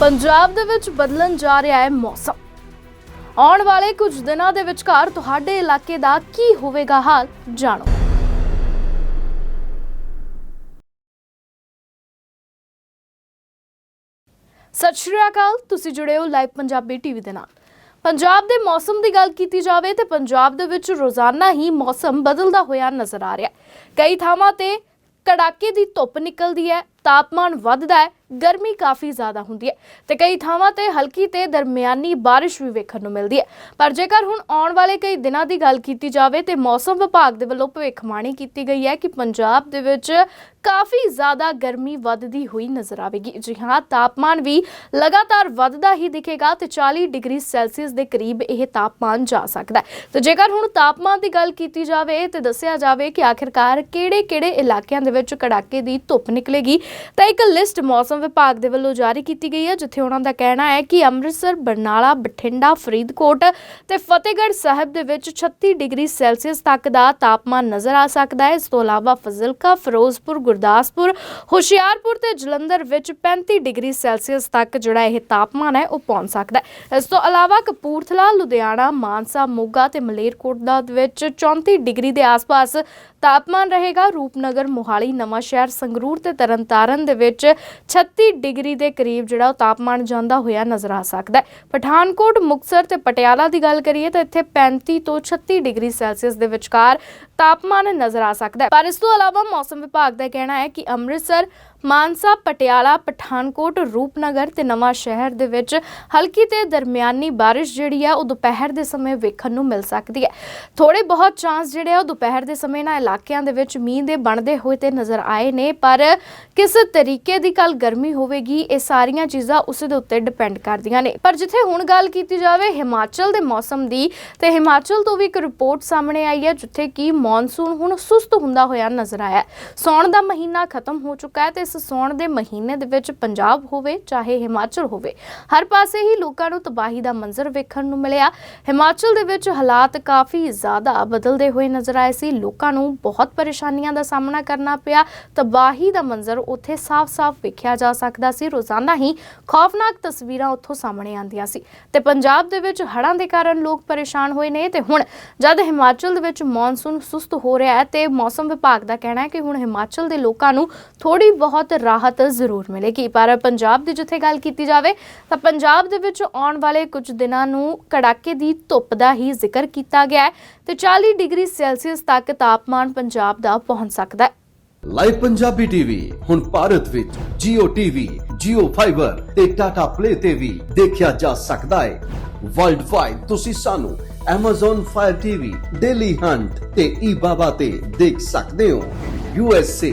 ਪੰਜਾਬ ਦੇ ਵਿੱਚ ਬਦਲਣ ਜਾ ਰਿਹਾ ਹੈ ਮੌਸਮ। ਆਉਣ ਵਾਲੇ ਕੁਝ ਦਿਨਾਂ ਦੇ ਵਿਚਕਾਰ ਤੁਹਾਡੇ ਇਲਾਕੇ ਦਾ ਕੀ ਹੋਵੇਗਾ ਹਾਲ, ਜਾਣੋ। ਸਤਿ ਸ਼੍ਰੀ ਅਕਾਲ, ਤੁਸੀਂ ਜੁੜੇ ਹੋ ਲਾਈਵ ਪੰਜਾਬੀ ਟੀਵੀ ਦੇ ਨਾਲ। ਪੰਜਾਬ ਦੇ ਮੌਸਮ ਦੀ ਗੱਲ ਕੀਤੀ ਜਾਵੇ ਤੇ ਪੰਜਾਬ ਦੇ ਵਿੱਚ ਰੋਜ਼ਾਨਾ ਹੀ ਮੌਸਮ ਬਦਲਦਾ ਹੋਇਆ ਨਜ਼ਰ ਆ ਰਿਹਾ ਕਈ ਥਾਵਾਂ ਤੇ ਕੜਾਕੇ ਦੀ ਧੁੱਪ ਨਿਕਲਦੀ ਹੈ, ਤਾਪਮਾਨ ਵੱਧਦਾ ਹੈ ਗਰਮੀ ਕਾਫੀ ਜ਼ਿਆਦਾ ਹੁੰਦੀ ਹੈ ਤੇ ਕਈ ਥਾਵਾਂ ਤੇ ਹਲਕੀ ਤੇ ਦਰਮਿਆਨੀ ਬਾਰਿਸ਼ ਵੀ ਵੇਖਣ ਨੂੰ ਮਿਲਦੀ ਹੈ। ਪਰ ਜੇਕਰ ਹੁਣ ਆਉਣ ਵਾਲੇ ਕਈ ਦਿਨਾਂ ਦੀ ਗੱਲ ਕੀਤੀ ਜਾਵੇ ਤੇ ਮੌਸਮ ਵਿਭਾਗ ਦੇ ਵੱਲੋਂ ਭਵਿੱਖਬਾਣੀ ਕੀਤੀ ਗਈ ਹੈ ਕਿ ਪੰਜਾਬ ਦੇ ਵਿੱਚ ਕਾਫੀ ਜ਼ਿਆਦਾ ਗਰਮੀ ਵੱਧਦੀ ਹੋਈ ਨਜ਼ਰ ਆਵੇਗੀ। ਜੀ ਹਾਂ, ਤਾਪਮਾਨ ਵੀ ਲਗਾਤਾਰ ਵੱਧਦਾ ਹੀ ਦਿਖੇਗਾ ਤੇ 40 ਡਿਗਰੀ ਸੈਲਸੀਅਸ ਦੇ ਕਰੀਬ ਇਹ ਤਾਪਮਾਨ ਜਾ ਸਕਦਾ ਹੈ। ਤੇ ਜੇਕਰ ਹੁਣ ਤਾਪਮਾਨ ਦੀ ਗੱਲ ਕੀਤੀ ਜਾਵੇ ਤੇ ਦੱਸਿਆ ਜਾਵੇ ਕਿ ਆਖਿਰਕਾਰ ਕਿਹੜੇ-ਕਿਹੜੇ ਇਲਾਕਿਆਂ ਦੇ ਵਿੱਚ ਕੜਾਕੇ ਦੀ ਧੁੱਪ ਨਿਕਲੇਗੀ, ਤਾਂ ਇੱਕ ਲਿਸਟ ਮੌਸਮ ਵਿਭਾਗ ਦੇ ਵੱਲੋਂ ਜਾਰੀ ਕੀਤੀ ਗਈ ਹੈ, ਜਿੱਥੇ ਉਹਨਾਂ ਦਾ ਕਹਿਣਾ ਹੈ ਕਿ ਅੰਮ੍ਰਿਤਸਰ, ਬਰਨਾਲਾ, ਬਠਿੰਡਾ, ਫਰੀਦਕੋਟ ਤੇ ਫਤਿਹਗੜ੍ਹ ਸਾਹਿਬ ਦੇ ਵਿੱਚ 36 ਡਿਗਰੀ ਸੈਲਸੀਅਸ ਤੱਕ ਦਾ ਤਾਪਮਾਨ ਨਜ਼ਰ ਆ ਸਕਦਾ ਹੈ। ਇਸ ਤੋਂ ਇਲਾਵਾ ਫਜ਼ਿਲਕਾ, ਫਿਰੋਜ਼ਪੁਰ, ਗੁਰਦਾਸਪੁਰ, ਹੁਸ਼ਿਆਰਪੁਰ ਤੇ ਜਲੰਧਰ ਵਿੱਚ 35 ਡਿਗਰੀ ਸੈਲਸੀਅਸ ਤੱਕ ਜਿਹੜਾ ਇਹ ਤਾਪਮਾਨ ਹੈ, ਉਹ ਪਹੁੰਚ ਸਕਦਾ ਹੈ। ਇਸ ਤੋਂ ਇਲਾਵਾ ਕਪੂਰਥਲਾ, ਲੁਧਿਆਣਾ, ਮਾਨਸਾ, ਮੋਗਾ ਤੇ ਮਲੇਰਕੋਟਲਾ ਦੇ ਵਿੱਚ 34 ਡਿਗਰੀ ਦੇ ਆਸ-ਪਾਸ ਤਾਪਮਾਨ ਰਹੇਗਾ। ਰੂਪਨਗਰ, ਮੋਹਾਲੀ ਨਵਾਂ ਸ਼ਹਿਰ ਸੰਗਰੂਰ ਤੇ ਤਰਨਤਾਰਨ ਦੇ ਵਿੱਚ 36 ਡਿਗਰੀ ਦੇ ਕਰੀਬ ਜਿਹੜਾ ਉਹ ਤਾਪਮਾਨ ਜਾਂਦਾ ਹੋਇਆ ਨਜ਼ਰ ਆ ਸਕਦਾ ਹੈ। ਪਠਾਨਕੋਟ, ਮੁਕਤਸਰ ਤੇ ਪਟਿਆਲਾ ਦੀ ਗੱਲ ਕਰੀਏ ਤਾਂ ਇੱਥੇ 35 ਤੋਂ 36 ਡਿਗਰੀ ਸੈਲਸੀਅਸ ਦੇ ਵਿਚਕਾਰ ਤਾਪਮਾਨ ਨਜ਼ਰ ਆ ਸਕਦਾ ਹੈ। ਪਰ ਇਸ ਤੋਂ ਇਲਾਵਾ ਮੌਸਮ ਵਿਭਾਗ ਦਾ ਕਹਿਣਾ ਹੈ ਕਿ ਅੰਮ੍ਰਿਤਸਰ ਮਾਨਸਾ, ਪਟਿਆਲਾ, ਪਠਾਨਕੋਟ, ਰੂਪਨਗਰ ਤੇ ਨਵਾਂ ਸ਼ਹਿਰ ਦੇ ਵਿੱਚ ਹਲਕੀ ਤੇ ਦਰਮਿਆਨੀ ਬਾਰਿਸ਼ ਜਿਹੜੀ ਆ, ਉਹ ਦੁਪਹਿਰ ਦੇ ਸਮੇਂ ਵੇਖਣ ਨੂੰ ਮਿਲ ਸਕਦੀ ਹੈ ਥੋੜੇ ਬਹੁਤ ਚਾਂਸ ਜਿਹੜੇ ਆ, ਉਹ ਦੁਪਹਿਰ ਦੇ ਸਮੇਂ ਨਾਲ ਇਲਾਕਿਆਂ ਦੇ ਵਿੱਚ ਮੀਂਹ ਦੇ ਬਣਦੇ ਹੋਏ ਤੇ ਨਜ਼ਰ ਆਏ ਨੇ, ਪਰ ਕਿਸ ਤਰੀਕੇ ਦੀ ਕੱਲ ਗਰਮੀ ਹੋਵੇਗੀ, ਇਹ ਸਾਰੀਆਂ ਚੀਜ਼ਾਂ ਉਸ ਦੇ ਉੱਤੇ ਡਿਪੈਂਡ ਕਰਦੀਆਂ ਨੇ ਪਰ ਜਿੱਥੇ ਹੁਣ ਗੱਲ ਕੀਤੀ ਜਾਵੇ, ਹਿਮਾਚਲ ਦੇ ਮੌਸਮ ਦੀ, ਤੇ ਹਿਮਾਚਲ ਤੋਂ ਵੀ ਇੱਕ ਰਿਪੋਰਟ ਸਾਹਮਣੇ ਆਈ ਹੈ, ਜਿੱਥੇ ਕਿ ਮੌਨਸੂਨ ਹੁਣ ਸੁਸਤ ਹੁੰਦਾ ਹੋਇਆ ਨਜ਼ਰ ਆਇਆ ਹੈ। ਸਾਉਣ ਦਾ ਮਹੀਨਾ ਖਤਮ ਹੋ ਚੁੱਕਾ ਹੈ ਤੇ ਇਸ ਸਾਉਣ ਦੇ ਮਹੀਨੇ ਦੇ ਵਿੱਚ ਪੰਜਾਬ ਹੋਵੇ, ਚਾਹੇ ਹਿਮਾਚਲ ਹੋਵੇ। ਹਰ ਪਾਸੇ ਹੀ ਲੋਕਾਂ ਨੂੰ ਤਬਾਹੀ ਦਾ ਮੰਜ਼ਰ ਵੇਖਣ ਨੂੰ ਮਿਲਿਆ। ਹਿਮਾਚਲ ਦੇ ਵਿੱਚ ਹਾਲਾਤ ਕਾਫੀ ਜ਼ਿਆਦਾ ਬਦਲਦੇ ਹੋਏ ਨਜ਼ਰ ਆਏ ਸੀ। ਲੋਕਾਂ ਨੂੰ ਬਹੁਤ ਪਰੇਸ਼ਾਨੀਆਂ ਦਾ ਸਾਹਮਣਾ ਕਰਨਾ ਪਿਆ। ਤਬਾਹੀ ਦਾ ਮੰਜ਼ਰ ਉੱਥੇ ਸਾਫ਼-ਸਾਫ਼ ਵੇਖਿਆ ਜਾ ਸਕਦਾ ਸੀ। ਰੋਜ਼ਾਨਾ ਹੀ ਖੌਫਨਾਕ ਤਸਵੀਰਾਂ ਉੱਥੋਂ ਸਾਹਮਣੇ ਆਉਂਦੀਆਂ ਸੀ। ਤੇ ਪੰਜਾਬ ਦੇ ਵਿੱਚ ਹੜ੍ਹਾਂ ਦੇ ਕਾਰਨ ਲੋਕ ਪਰੇਸ਼ਾਨ ਹੋਏ ਨੇ। ਤੇ ਹੁਣ ਜਦ ਹਿਮਾਚਲ ਦੇ ਵਿੱਚ ਮੌਨਸੂਨ ਸੁਸਤ ਹੋ ਰਿਹਾ ਹੈ ਤੇ ਮੌਸਮ ਵਿਭਾਗ ਦਾ ਕਹਿਣਾ ਹੈ ਕਿ ਹੁਣ ਹਿਮਾਚਲ ਦੇ ਲੋਕਾਂ ਨੂੰ ਥੋੜੀ ਬਹੁਤ ਰਾਹਤ ਜ਼ਰੂਰ ਮਿਲੇਗੀ। ਪਰ ਪੰਜਾਬ ਦੀ ਜਿੱਥੇ ਗੱਲ ਕੀਤੀ ਜਾਵੇ ਤਾਂ ਪੰਜਾਬ ਦੇ ਵਿੱਚ ਆਉਣ ਵਾਲੇ ਕੁਝ ਦਿਨਾਂ ਨੂੰ ਕੜਾਕੇ ਦੀ ਧੁੱਪ ਦਾ ਹੀ ਜ਼ਿਕਰ ਕੀਤਾ ਗਿਆ ਹੈ ਤੇ 40 ਡਿਗਰੀ ਸੈਲਸੀਅਸ ਤੱਕ ਤਾਪਮਾਨ ਪੰਜਾਬ ਦਾ ਪਹੁੰਚ ਸਕਦਾ ਹੈ। ਲਾਈਵ ਪੰਜਾਬੀ ਟੀਵੀ ਹੁਣ ਭਾਰਤ ਵਿੱਚ Jio TV, Jio Fiber ਤੇ Tata Play ਤੇ ਵੀ ਦੇਖਿਆ ਜਾ ਸਕਦਾ ਹੈ। ਵਰਲਡ ਵਾਈਡ ਤੁਸੀਂ ਸਾਨੂੰ Amazon Fire TV, Daily Hunt ਤੇ eBaba ਤੇ ਦੇਖ ਸਕਦੇ ਹੋ। USA,